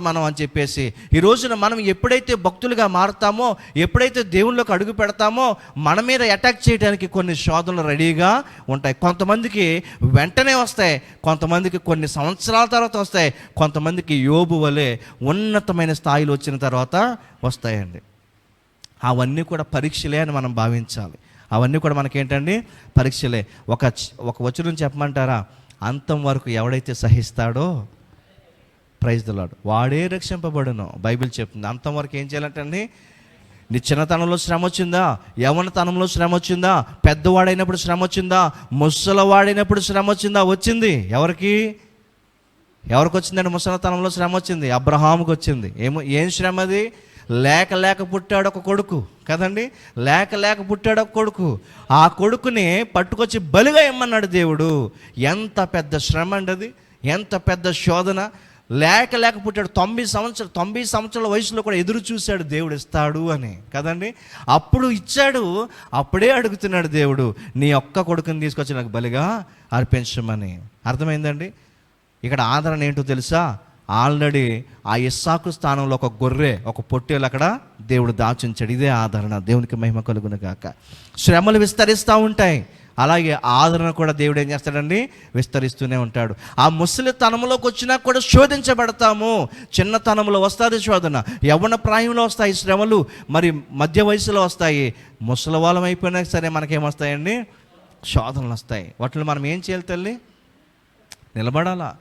మనం అని చెప్పేసి ఈ రోజున మనం ఎప్పుడైతే భక్తులుగా మారుతామో ఎప్పుడైతే దేవుళ్ళకి అడుగు పెడతామో మన మీద అటాక్ చేయడానికి కొన్ని శోధనలు రెడీగా ఉంటాయి. కొంతమందికి వెంటనే వస్తాయి కొంతమందికి కొన్ని సంవత్సరాల తర్వాత వస్తాయి కొంతమందికి యోబు వలె ఉన్నతమైన స్థాయిలో వచ్చిన తర్వాత వస్తాయండి. అవన్నీ కూడా పరీక్షలే అని మనం భావించాలి. అవన్నీ కూడా మనకేంటండి? పరీక్షలే. ఒక ఒక వచనం చెప్పమంటారా? అంతం వరకు ఎవడైతే సహిస్తాడో ప్రైజ్ దలాడు వాడే రక్షింపబడును. బైబిల్ చెప్తుంది. అంతవరకు ఏం చేయాలంటండి? నీ చిన్నతనంలో శ్రమ వచ్చిందా? యవనతనంలో శ్రమ వచ్చిందా? పెద్దవాడైనప్పుడు శ్రమ వచ్చిందా? ముసలవాడైనప్పుడు శ్రమ వచ్చిందా? వచ్చింది. ఎవరికి? ఎవరికి వచ్చిందండి? ముసలితనంలో శ్రమ వచ్చింది. అబ్రహాముకి వచ్చింది. ఏమో ఏం శ్రమ అది? లేక లేక పుట్టాడు ఒక కొడుకు. కదండి? లేక లేక పుట్టాడు ఒక కొడుకు. ఆ కొడుకుని పట్టుకొచ్చి బలిగా ఇమ్మన్నాడు దేవుడు. ఎంత పెద్ద శ్రమ అండి అది? ఎంత పెద్ద శోధన? లేక లేక పుట్టాడు. తొంభై సంవత్సరాలు తొంభై సంవత్సరాల వయసులో కూడా ఎదురు చూశాడు దేవుడు ఇస్తాడు అని. కదండి? అప్పుడు ఇచ్చాడు అప్పుడే అడుగుతున్నాడు దేవుడు నీ ఒక్క కొడుకుని తీసుకొచ్చి నాకు బలిగా అర్పించమని. అర్థమైందండి? ఇక్కడ ఆదరణ ఏంటో తెలుసా? ఆల్రెడీ ఆ ఇస్సాకు స్థానంలో ఒక గొర్రె ఒక పొట్టేలు అక్కడ దేవుడు దాచుంచాడు. ఇదే ఆదరణ. దేవునికి మహిమ కలుగును కాక శ్రమలు విస్తరిస్తూ ఉంటాయి. అలాగే ఆదరణ కూడా దేవుడు ఏం చేస్తాడండి? విస్తరిస్తూనే ఉంటాడు. ఆ ముసలి తనంలోకి వచ్చినా కూడా శోధించబడతాము. చిన్నతనంలో వస్తుంది శోధన. యవ్వన ప్రాయంలో వస్తాయి శ్రమలు. మరి మధ్య వయసులో వస్తాయి. ముసలి వాళ్ళం అయిపోయినా సరే మనకేమొస్తాయండి శోధనలు వస్తాయి. వాటిని మనం ఏం చేయాలి తల్లి? నిలబడాలా?